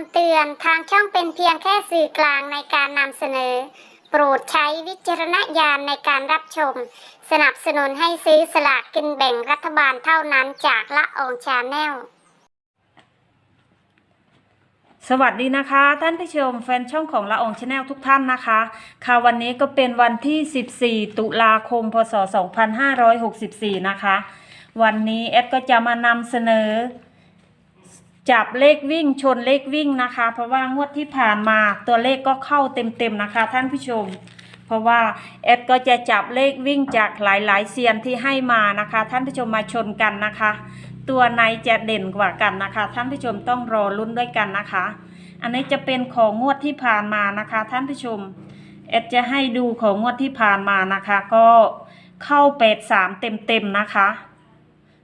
ำเตือนทางช่องเป็นเพียงแค่สื่อกลางในการนำเสนอ โปรดใช้วิจารณญาณในการรับชม สนับสนุนให้ซื้อสลากกินแบ่งรัฐบาลเท่านั้นจากละอองชาแนล สวัสดีนะคะ ท่านผู้ชมแฟนช่องของละอองชาแนลทุกท่านนะคะ ค่ะวันนี้ก็เป็นวันที่ 14 ตุลาคม พศ 2564 นะคะ วันนี้แอดก็จะมานำเสนอ จับเลขวิ่งชนเลขวิ่งนะคะ เพราะว่างวดที่ผ่านมาตัวเลขก็เข้าเต็มๆนะคะ ท่านผู้ชม เพราะว่าแอดก็จะจับเลขวิ่งจากหลายๆเซียนที่ให้มานะคะ ท่านผู้ชมมาชนกันนะคะ ตัวไหนจะเด่นกว่ากันนะคะ ท่านผู้ชมต้องรอลุ้นด้วยกันนะคะ อันนี้จะเป็นของงวดที่ผ่านมานะคะ ท่านผู้ชมแอดจะให้ดูของงวดที่ผ่านมานะคะ ก็เข้าเป็ดสามเต็มๆนะคะ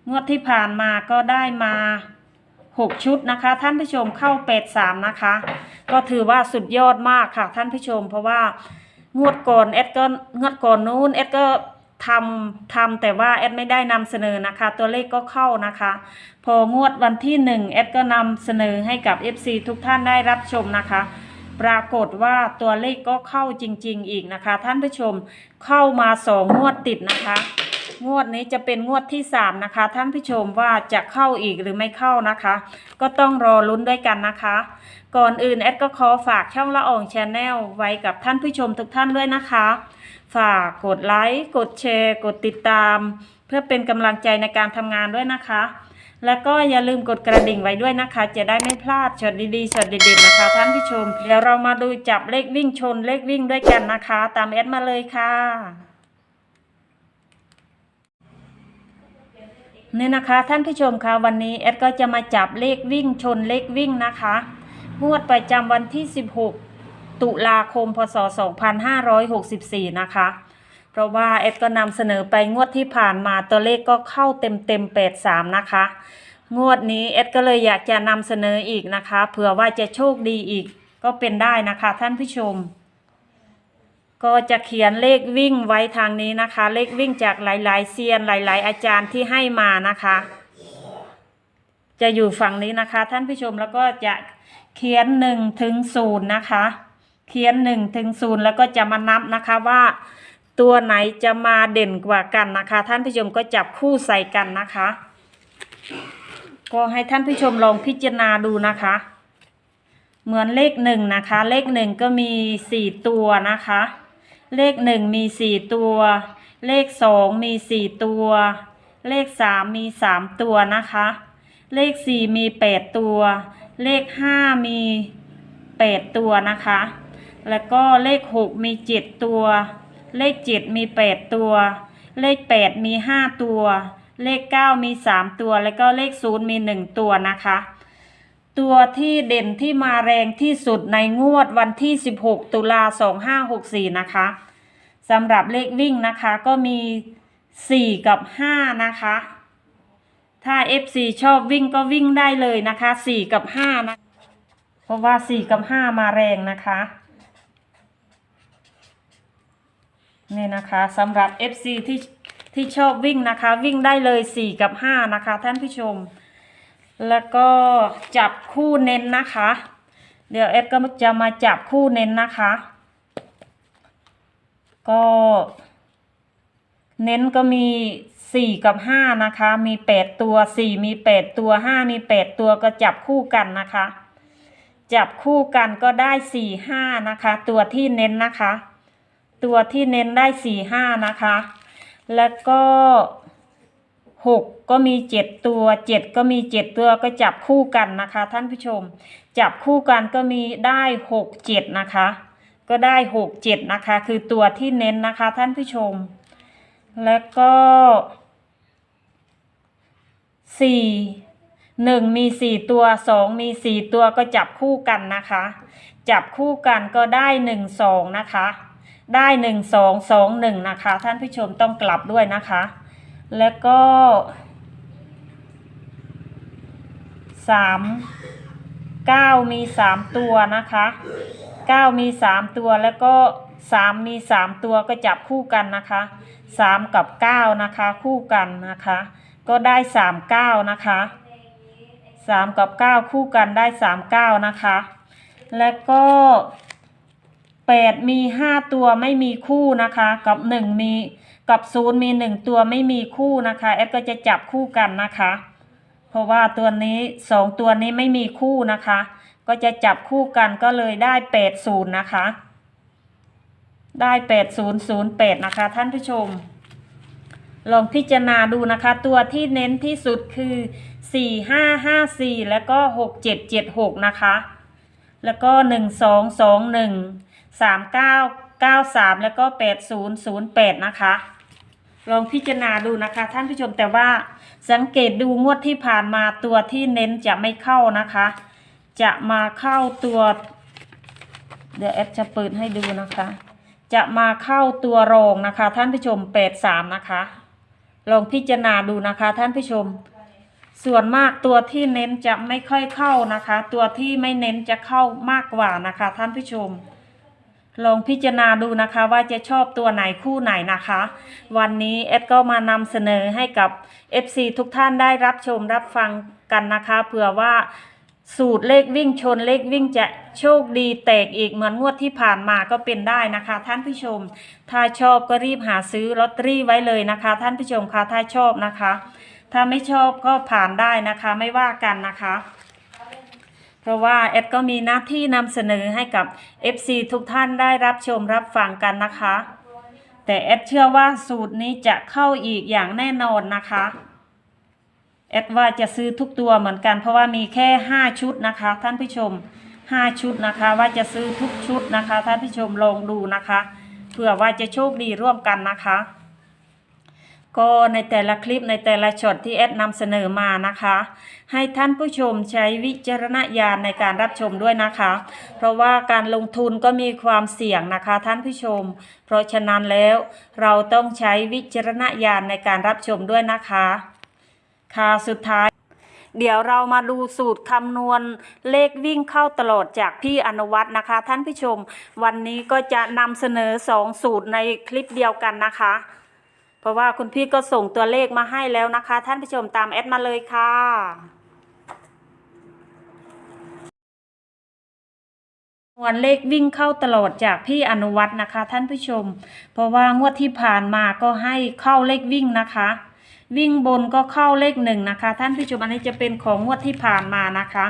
งวดที่ผ่านมาก็ได้มา หกชุดนะคะ ท่านผู้ชมเข้าเป็ดสามนะคะ ก็ถือว่าสุดยอดมากค่ะท่านผู้ชม เพราะว่างวดก่อนแอดก็งวดก่อนนู้นแอดก็ทำทำแต่ว่าแอดไม่ได้นำเสนอนะคะ ตัวเลขก็เข้านะคะ พองวดวันที่หนึ่งแอดก็นำเสนอให้กับ FC ทุกท่านได้รับชมนะคะ ปรากฏว่าตัวเลขก็เข้าจริง ๆ อีกนะคะ ท่านผู้ชมเข้ามาสองงวดติดนะคะ งวดนี้จะเป็นงวดที่สามนะคะ ท่านผู้ชมว่าจะเข้าอีกหรือไม่เข้านะคะ ก็ต้องรอลุ้นด้วยกันนะคะ ก่อนอื่นแอดก็ขอฝากช่องละอองชาแนลไว้กับท่านผู้ชมทุกท่านด้วยนะคะ ฝากกดไลค์กดแชร์ กดติดตาม เพื่อเป็นกำลังใจในการทำงานด้วยนะคะ แล้วก็อย่าลืมกดกระดิ่งไว้ด้วยนะคะ จะได้ไม่พลาดช็อตดีๆช็อตเด็ดๆนะคะ ท่านผู้ชม เดี๋ยวเรามาดูจับเลขวิ่งชนเลขวิ่งด้วยกันนะคะ ตามแอดมาเลยค่ะ นี่นะคะท่านผู้ชมคะวันนี้แอดก็จะมาจับเลขวิ่งชนเลขวิ่งนะคะงวดประจำวันที่ 16 ตุลาคมพศ 2564 นะคะ เพราะว่าแอดก็นำเสนอไปงวดที่ผ่านมาตัวเลขก็เข้าเต็มเต็มๆ83 นะคะ งวดนี้แอดก็เลยอยากจะนำเสนออีกนะคะเผื่อว่าจะโชคดีอีกก็เป็นได้นะคะท่านผู้ชม ก็จะเขียนเลขวิ่งไว้ทางนี้นะคะ เลขวิ่งจากหลาย ๆเซียนหลาย ๆ อาจารย์ที่ให้มานะคะ จะอยู่ฝั่งนี้นะคะ ท่านผู้ชมแล้วก็จะเขียนหนึ่งถึงศูนย์นะคะ เขียนหนึ่งถึงศูนย์แล้วก็จะมานับนะคะว่า ตัวไหนจะมาเด่นกว่ากันนะคะ ท่านผู้ชมก็จับคู่ใส่กันนะคะ ก็ให้ท่านผู้ชมลองพิจารณาดูนะคะเหมือนเลขหนึ่งนะคะ เลขหนึ่งก็มีสี่ตัวนะคะ เลขหนึ่งมีสี่ตัว เลขสองมีสี่ตัว เลขสามมีสามตัวนะคะ เลขสี่มีแปดตัว เลขห้ามีแปดตัวนะคะ แล้วก็เลขหกมีเจ็ดตัว เลขเจ็ดมีแปดตัว เลขแปดมีห้าตัว เลขเก้ามีสามตัว แล้วก็เลขศูนย์มีหนึ่งตัวนะคะ ตัวที่เด่นที่มาแรงที่สุดในงวดวันที่ 16 ตุลา 2564 นะคะสำหรับเลขวิ่งนะคะก็มี 4 กับ 5 นะคะ ถ้า FC ชอบวิ่งก็วิ่งได้เลยนะคะ 4 กับ 5 นะ เพราะว่า 4 กับ 5 มาแรงนะคะนี่นะคะสำหรับ FC ที่ที่ชอบวิ่งนะคะ วิ่งได้เลย 4 กับ 5 นะคะ ท่านผู้ชม แล้วก็จับคู่เน้นนะคะ เดี๋ยวเอ็ดก็จะมาจับคู่เน้นนะคะ ก็เน้นก็มีสี่กับห้านะคะ มีแปดตัวสี่มีแปดตัวห้ามีแปดตัวก็จับคู่กันนะคะ จับคู่กันก็ได้สี่ห้านะคะ ตัวที่เน้นนะคะ ตัวที่เน้นได้สี่ห้านะคะ แล้วก็ หกก็มีเจ็ดตัวเจ็ดก็มีเจ็ดตัวก็จับคู่กันนะคะ ท่านผู้ชม จับคู่กันก็มีได้หกเจ็ดนะคะ ก็ได้หกเจ็ดนะคะ คือตัวที่เน้นนะคะท่านผู้ชม แล้วก็สี่หนึ่งมีสี่ตัวสองมีสี่ตัวก็จับคู่กันนะคะ จับคู่กันก็ได้หนึ่งสองนะคะ ได้หนึ่งสองสองหนึ่งนะคะ ท่านผู้ชมต้องกลับด้วยนะคะ แล้วก็สามเก้ามีสามตัวนะคะเก้ามีสามตัวแล้วก็สามมีสามตัวก็จับคู่กันนะคะสามกับเก้านะคะคู่กันนะคะ ก็ได้สามเก้านะคะสามกับเก้าคู่กันได้สามเก้านะคะ แล้วก็แปดมีห้าตัวไม่มีคู่นะคะ กับหนึ่งมี กับศูนย์มีหนึ่งตัวไม่มีคู่นะคะแอดก็จะจับคู่กันนะคะ เพราะว่าตัวนี้สองตัวนี้ไม่มีคู่นะคะ ก็จะจับคู่กันก็เลยได้แปดศูนย์นะคะ ได้แปดศูนย์ศูนย์แปดนะคะ ท่านผู้ชม ลองพิจารณาดูนะคะ ตัวที่เน้นที่สุดคือสี่ห้าห้าสี่แล้วก็หกเจ็ดเจ็ดหกนะคะ แล้วก็หนึ่งสองสองหนึ่งสามเก้าเก้าสามแล้วก็แปดศูนย์ศูนย์แปดนะคะ ลองพิจารณาดูนะคะ ท่านผู้ชมแต่ว่าสังเกตดูงวดที่ผ่านมาตัวที่เน้นจะไม่เข้านะคะ จะมาเข้าตัวเดี๋ยวแอปจะเปิดให้ดูนะคะ จะมาเข้าตัวรองนะคะ ท่านผู้ชมแปดสามนะคะ ลองพิจารณาดูนะคะ ท่านผู้ชม ส่วนมากตัวที่เน้นจะไม่ค่อยเข้านะคะ ตัวที่ไม่เน้นจะเข้ามากกว่านะคะ ท่านผู้ชม ลองพิจารณาดูนะคะว่าจะชอบตัวไหนคู่ไหนนะคะ วันนี้เอ็ดก็มานำเสนอให้กับ FC ทุกท่านได้รับชมรับฟังกันนะคะเผื่อว่าสูตรเลขวิ่งชนเลขวิ่งจะโชคดีแตกอีกเหมือนงวดที่ผ่านมาก็เป็นได้นะคะ ท่านผู้ชม ถ้าชอบก็รีบหาซื้อลอตเตอรี่ไว้เลยนะคะ ท่านผู้ชมคะถ้าชอบนะคะ ถ้าไม่ชอบก็ผ่านได้นะคะไม่ว่ากันนะคะ เพราะว่าแอดก็มีหน้าที่นำเสนอให้กับ FC ทุกท่านได้รับชมรับฟังกันนะคะ แต่แอดเชื่อว่าสูตรนี้จะเข้าอีกอย่างแน่นอนนะคะแอดว่าจะซื้อทุกตัวเหมือนกัน เพราะว่ามีแค่ 5 ชุดนะคะ ท่านผู้ชม 5 ชุดนะคะ ว่าจะซื้อทุกชุดนะคะ ท่านผู้ชมลองดูนะคะเผื่อว่าจะโชคดีร่วมกันนะคะ ก็ในแต่ละคลิปในแต่ละช็อตที่แอดนำเสนอมานะคะ ให้ท่านผู้ชมใช้วิจารณญาณในการรับชมด้วยนะคะ เพราะว่าการลงทุนก็มีความเสี่ยงนะคะท่านผู้ชม เพราะฉะนั้นแล้วเราต้องใช้วิจารณญาณในการรับชมด้วยนะคะ ค่ะสุดท้ายเดี๋ยวเรามาดูสูตรคำนวณเลขวิ่งเข้าตลอดจากพี่อนุวัฒน์นะคะ ท่านผู้ชม วันนี้ก็จะนำเสนอสองสูตรในคลิปเดียวกันนะคะ เพราะว่าคุณพี่ก็ส่งตัวเลขมาให้แล้วนะคะ ท่านผู้ชมตามแอดมาเลยค่ะคำนวณเลขวิ่งเข้าตลอดจากพี่อนุวัฒน์นะคะ ท่านผู้ชม เพราะว่างวดที่ผ่านมาก็ให้เข้าเลขวิ่งนะคะ วิ่งบนก็เข้าเลขหนึ่งนะคะ ท่านผู้ชมอันนี้จะเป็นของงวดที่ผ่านมานะคะ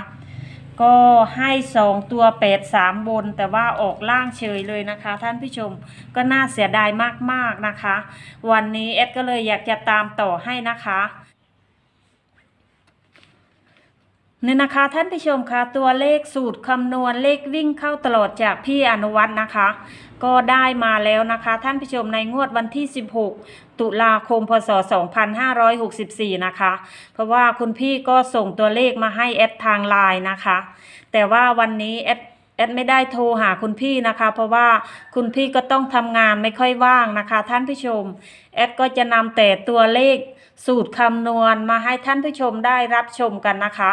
ก็ให้สองตัวแปดสามบน แต่ว่าออกล่างเฉยเลยนะคะ ท่านผู้ชมก็น่าเสียดายมากๆนะคะ วันนี้เอสดก็เลยอยากจะตามต่อให้นะคะ นี่นะคะ ท่านผู้ชมคะตัวเลขสูตรคำนวณเลขวิ่งเข้าตลอดจากพี่อนุวัฒน์นะคะ ก็ได้มาแล้วนะคะ ท่านผู้ชมในงวดวันที่ 16 ตุลาคมพศ 2564 นะคะ เพราะว่าคุณพี่ก็ส่งตัวเลขมาให้แอดทางไลน์นะคะ แต่ว่าวันนี้แอดแอดไม่ได้โทรหาคุณพี่นะคะ เพราะว่าคุณพี่ก็ต้องทำงานไม่ค่อยว่างนะคะ ท่านผู้ชมแอดก็จะนำแต่ตัวเลขสูตรคำนวณมาให้ท่านผู้ชมได้รับชมกันนะคะ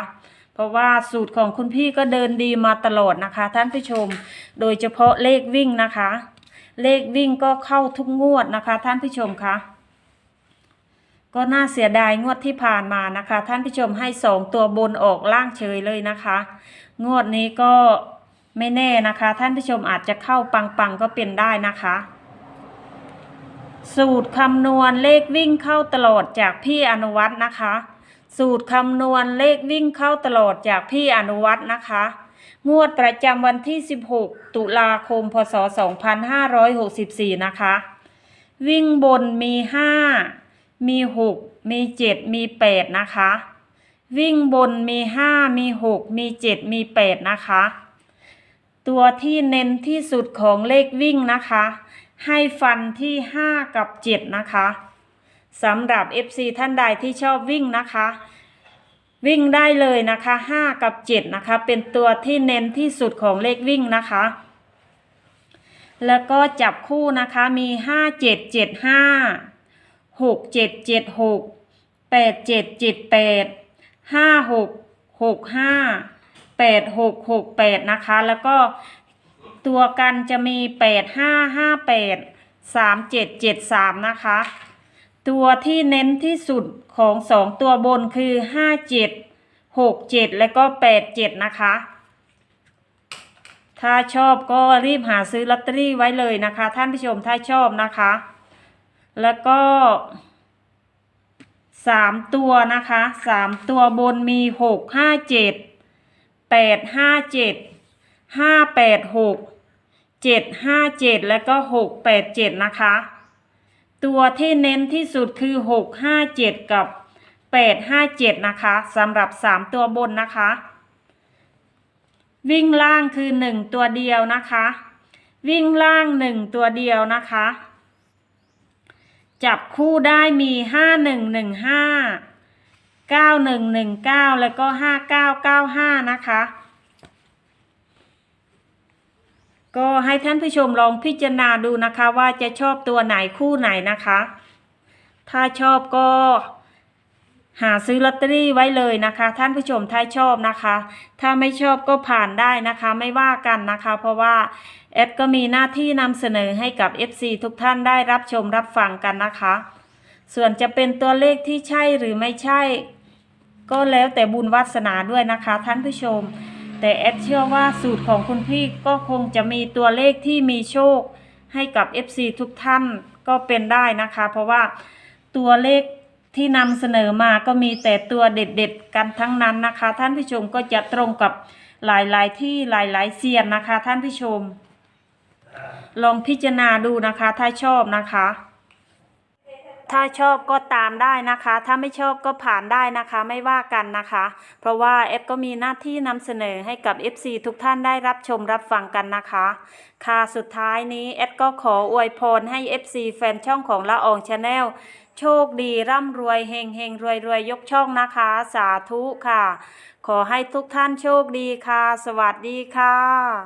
ราะว่าสูตรของคุณพี่ก็เดินดีมาตลอดนะคะ ท่านผู้ชม โดยเฉพาะเลขวิ่งนะคะ เลขวิ่งก็เข้าทุกงวดนะคะ ท่านผู้ชมคะก็น่าเสียดายงวดที่ผ่านมานะคะ ท่านผู้ชมให้สองตัวบนออกล่างเฉยเลยนะคะ งวดนี้ก็ไม่แน่นะคะ ท่านผู้ชมอาจจะเข้าปังๆก็เป็นได้นะคะ สูตรคำนวณเลขวิ่งเข้าตลอดจากพี่อนุวัฒน์นะคะ สูตรคำนวณเลขวิ่งเข้าตลอดจากพี่อนุวัฒน์นะคะ งวดประจำวันที่ 16 ตุลาคม พศ 2564 นะคะ วิ่งบนมี 5 มี 6 มี 7 มี 8 นะคะ วิ่งบนมี 5 มี 6 มี 7 มี 8 นะคะ ตัวที่เน้นที่สุดของเลขวิ่งนะคะ ให้ฟันที่ 5 กับ 7 นะคะ สำหรับ FC ท่านใดที่ชอบวิ่งนะคะ วิ่งได้เลยนะคะ 5 กับ 7 นะคะ เป็นตัวที่เน้นที่สุดของเลขวิ่งนะคะ แล้วก็จับคู่นะคะมี 5 7 7 5 6 7 7 6 8 7 7 8 5 6 6 5 8 6 6 8 นะคะ แล้วก็ตัวกันจะมี 8 5 5 8 3 7 7 3 นะคะ ตัวที่เน้นที่สุดของสองตัวบนคือ5 7หกเจ็ดแล้วก็แปดเจ็ดนะคะ ถ้าชอบก็รีบหาซื้อลอตเตอรี่ไว้เลยนะคะ ท่านผู้ชมถ้าชอบนะคะ แล้วก็สามตัวนะคะสามตัวบนมีหกห้าเจ็ดแปดห้าเจ็ดห้าแปดหกเจ็ดห้าเจ็ดแล้วก็หกแปดเจ็ดนะคะ ตัวที่เน้นที่สุดคือหกห้าเจ็ดกับแปดห้าเจ็ดนะคะสำหรับสามตัวบนนะคะ วิ่งล่างคือหนึ่งตัวเดียวนะคะ วิ่งล่างหนึ่งตัวเดียวนะคะ จับคู่ได้มีห้าหนึ่งหนึ่งห้าเก้าหนึ่งหนึ่งเก้าแล้วก็ห้าเก้าเก้าห้านะคะ ก็ให้ท่านผู้ชมลองพิจารณาดูนะคะว่าจะชอบตัวไหนคู่ไหนนะคะ ถ้าชอบก็หาซื้อลอตเตอรี่ไว้เลยนะคะ ท่านผู้ชมถ้าชอบนะคะ ถ้าไม่ชอบก็ผ่านได้นะคะไม่ว่ากันนะคะ เพราะว่าแอดก็มีหน้าที่นำเสนอให้กับ FC ทุกท่านได้รับชมรับฟังกันนะคะ ส่วนจะเป็นตัวเลขที่ใช่หรือไม่ใช่ ก็แล้วแต่บุญวาสนาด้วยนะคะ ท่านผู้ชม แต่แอดเชื่อว่าสูตรของคุณพี่ก็คงจะมีตัวเลขที่มีโชคให้กับ FC ทุกท่านก็เป็นได้นะคะ เพราะว่าตัวเลขที่นำเสนอมาก็มีแต่ตัวเด็ดๆ กันทั้งนั้นนะคะ ท่านผู้ชมก็จะตรงกับหลายๆที่หลายๆเซียนนะคะ ท่านผู้ชม ลองพิจารณาดูนะคะถ้าชอบนะคะ ถ้าชอบก็ตามได้นะคะ ถ้าไม่ชอบก็ผ่านได้นะคะ ไม่ว่ากันนะคะ เพราะว่าเอฟก็มีหน้าที่นำเสนอให้กับ FC ทุกท่านได้รับชมรับฟังกันนะคะ ค่ะสุดท้ายนี้เอดก็ขออวยพรให้ FC แฟนช่องของละอองชาแนลโชคดีร่ำรวยเฮงเฮงรวยรวยยกช่องนะคะ สาธุค่ะ ขอให้ทุกท่านโชคดีค่ะ สวัสดีค่ะ